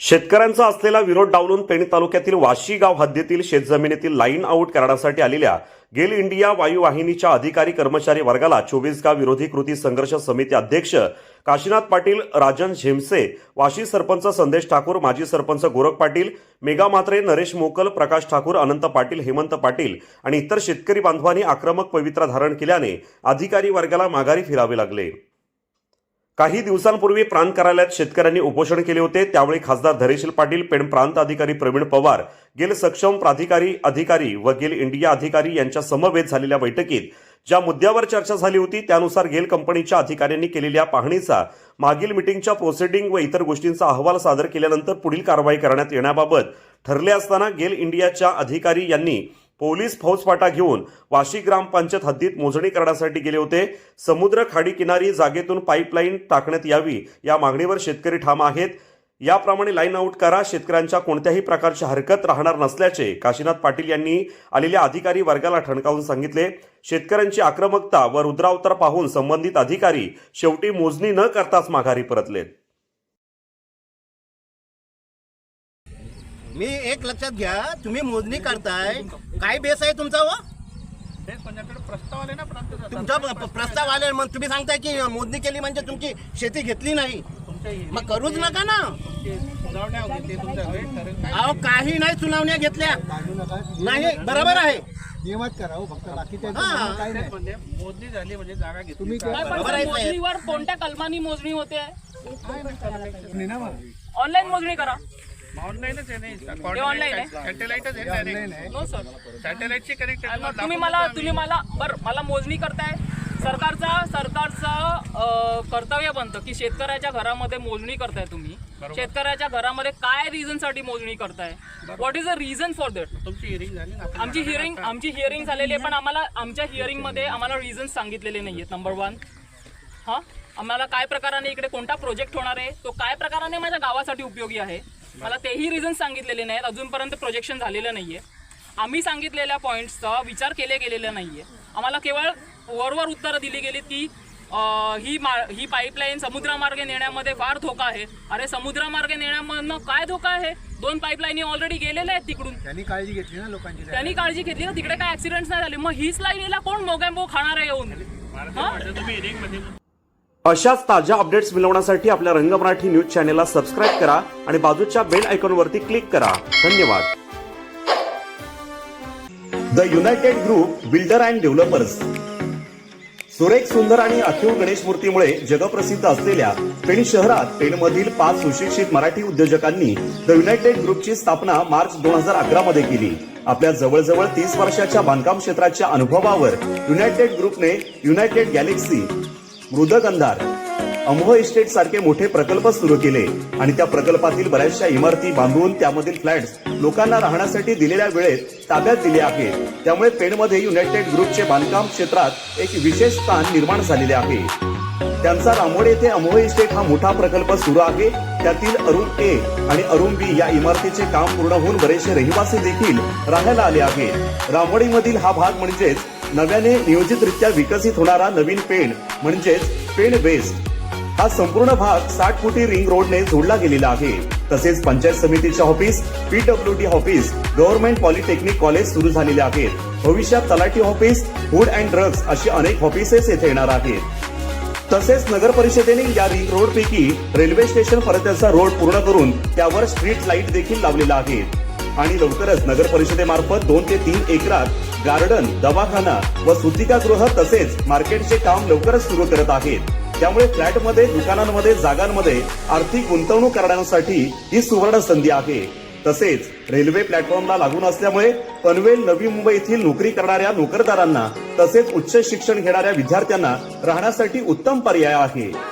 शेतकऱ्यांचा असलेला विरोध डावलून पेण तालुक्यातील वाशी गाव हद्दीतील शेतजमिनीतील लाईन आऊट करण्यासाठी आलेल्या गेल इंडिया वायुवाहिनीच्या अधिकारी कर्मचारी वर्गाला चोवीस गाव विरोधी कृती संघर्ष समिती अध्यक्ष काशीनाथ पाटील राजन झेमसे वाशी सरपंच संदेश ठाकूर माजी सरपंच गोरख पाटील मेगा म्हात्रे नरेश मोकल प्रकाश ठाकूर अनंत पाटील हेमंत पाटील आणि इतर शेतकरी बांधवांनी आक्रमक पवित्रा धारण केल्याने अधिकारी वर्गाला माघारी फिरावे लागले. काही दिवसांपूर्वी प्रांत कार्यालयात शेतकऱ्यांनी उपोषण केले होते. त्यावेळी खासदार धरेशील पाटील पेण प्रांत अधिकारी प्रवीण पवार गेल सक्षम प्राधिकारी अधिकारी व गेल इंडिया अधिकारी यांच्या समवेत झालेल्या बैठकीत ज्या मुद्द्यावर चर्चा झाली होती त्यानुसार गेल कंपनीच्या अधिकाऱ्यांनी केलेल्या पाहणीचा मागील मिटिंगच्या प्रोसिडिंग व इतर गोष्टींचा अहवाल सादर केल्यानंतर पुढील कारवाई करण्यात येण्याबाबत ठरले असताना गेल इंडियाच्या अधिकारी यांनी पोलीस फौजफाटा घेऊन वाशी ग्रामपंचायत हद्दीत मोजणी करण्यासाठी गेले होते. समुद्र खाडी किनारी जागेतून पाईपलाईन टाकण्यात यावी या मागणीवर शेतकरी ठाम आहेत. याप्रमाणे लाईन आऊट करा शेतकऱ्यांच्या कोणत्याही प्रकारची हरकत राहणार नसल्याचे काशीनाथ पाटील यांनी आलेल्या अधिकारी वर्गाला ठणकावून सांगितले. शेतकऱ्यांची आक्रमकता व रुद्रावतार पाहून संबंधित अधिकारी शेवटी मोजणी न करताच माघारी परतलेत मी एक लक्षात घ्या तुम्ही मोजणी करताय काय बेस आहे तुमचा व माझ्याकडे प्रस्ताव आले ना. तुमचा प- प्रस्ताव आले मग तुम्ही सांगताय की मोजणी केली म्हणजे तुमची शेती घेतली नाही. हे- मग करूच नका ना. अहो काही नाही सुनावण्या घेतल्या. नाही बरोबर आहे. नियमात करा हो फक्त हा. काही नाही. म्हणजे मोजणी झाली म्हणजे जागा घेतली तुम्ही का? काय- बरोबर आहे साहेब. मोजणीवर कोणत्या कलमानी मोजणी होते. ऑनलाईन मोजणी करा. ऑनलाईनच आहे नाही online आहे? सॅटेलाइटच आहे ऑनलाईन direct. आहे. नो सर सॅटेलाइटची कनेक्टेड आणि मग तुम्ही मला तुम्ही मला बर मला मोजणी करताय. सरकारचा सरकारचं अं, कर्तव्य बनतं की शेतकऱ्याच्या घरामध्ये मोजणी करताय तुम्ही. शेतकऱ्याच्या घरामध्ये काय रिझनसाठी मोजणी करताय? What is the reason for that तुमची हिअरिंग झाली ना आमची हिअरिंग आमची हिअरिंग झालेली आहे पण आम्हाला आमच्या हिअरिंगमध्ये आम्हाला रिझन सांगितलेले नाहीयेत नंबर वन हा? आम्हाला काय प्रकाराने इकडे कोणता प्रोजेक्ट होणार आहे? तो काय प्रकाराने माझ्या गावासाठी उपयोगी आहे? मला तेही रिझन सांगितलेले नाहीत. अजूनपर्यंत प्रोजेक्शन झालेलं नाहीये. आम्ही सांगितलेल्या पॉईंट्सचा विचार केले गेलेला नाहीये. आम्हाला केवळ वरवर उत्तरं दिली गेलीत की अं, ही मा ही पाईपलाईन समुद्रामार्गे नेण्यामध्ये फार धोका आहे. अरे समुद्रामार्गे नेण्यामधनं काय धोका आहे? दोन पाईपलाईनी ऑलरेडी गेलेल्या आहेत तिकडून. त्यांनी काळजी घेतली ना लोकांची? त्यांनी काळजी घेतली ना. तिकडे काय ऍक्सिडेंट नाही झाले. मग हीच लाईनीला कोण मोगॅम्बो खाणार आहे येऊन हा तुम्ही हिअरिंगमध्ये अशाच ताज्या अपडेट्स मिळवण्यासाठी आपल्या रंग मराठी न्यूज चॅनेलला सबस्क्राईब करा आणि बाजूच्या बेल आयकॉनवरती क्लिक करा. धन्यवाद. The United Group builder and developers सुरेख सुंदर आणि अखिव गणेश मूर्तीमुळे जगप्रसिद्ध असलेल्या पेण शहरात पेणमधील पाच सुशिक्षित मराठी उद्योजकांनी द युनायटेड ग्रुपची स्थापना मार्च दोन हजार अकरा मध्ये केली. आपल्या जवळजवळ तीस वर्षाच्या बांधकाम क्षेत्राच्या अनुभवावर युनायटेड ग्रुपने United Galaxy Mrudgandhar. Amoh estate सारखे मोठे प्रकल्प सुरू केले आणि त्या प्रकल्पातील बऱ्याचशा इमारती बांधून त्यामधील फ्लॅट्स लोकांना राहण्यासाठी दिलेल्या वेळेत ताब्यात दिले आहे त्यामुळे पेणमध्ये युनायटेड ग्रुपचे बांधकाम क्षेत्रात एक विशेष स्थान निर्माण झालेले आहे. त्यांचा रामोड येथे अमोह इस्टेट हा मोठा प्रकल्प सुरू आहे. त्यातील अरुण ए आणि अरुण बी या इमारतीचे काम पूर्ण होऊन बरेचसे रहिवासी देखील राहायला आले आहे रामोडीमधील हा भाग म्हणजेच नव्याने नियोजितरित्या विकसित होणारा नवीन पेण म्हणजेच पेण वेस्ट. हा संपूर्ण भाग साठ फुटी रिंग रोडने जोडला गेलेला आहे. तसेच पंचायत समितीचे office PWD office government polytechnic college सुरू झालेले आहेत. भविष्यात तलाठी ऑफिस फूड अँड ड्रग्ज अशी अनेक ऑफिसेस येथे येणार आहेत. तसेच नगर परिषदेने या रिंग रोड पैकी रेल्वे स्टेशन पर्यंतचा रोड पूर्ण करून त्यावर स्ट्रीट लाइट देखील लावलेला आहे. आणि लवकरच नगर परिषदेमार्फत दोन ते तीन एकरात गार्डन दवाखाना व सुतिकागृह तसेच मार्केटचे काम लवकरच सुरू करत आहेत. त्यामुळे फ्लॅटमध्ये दुकानांमध्ये जागांमध्ये आर्थिक गुंतवणूक करण्यासाठी ही सुवर्ण संधी आहे. तसेच रेल्वे प्लॅटफॉर्मला लागून असल्यामुळे पनवेल नवी मुंबई येथील नोकरी करणाऱ्या नोकरदारांना तसेच उच्च शिक्षण घेणाऱ्या विद्यार्थ्यांना राहण्यासाठी उत्तम पर्याय आहे.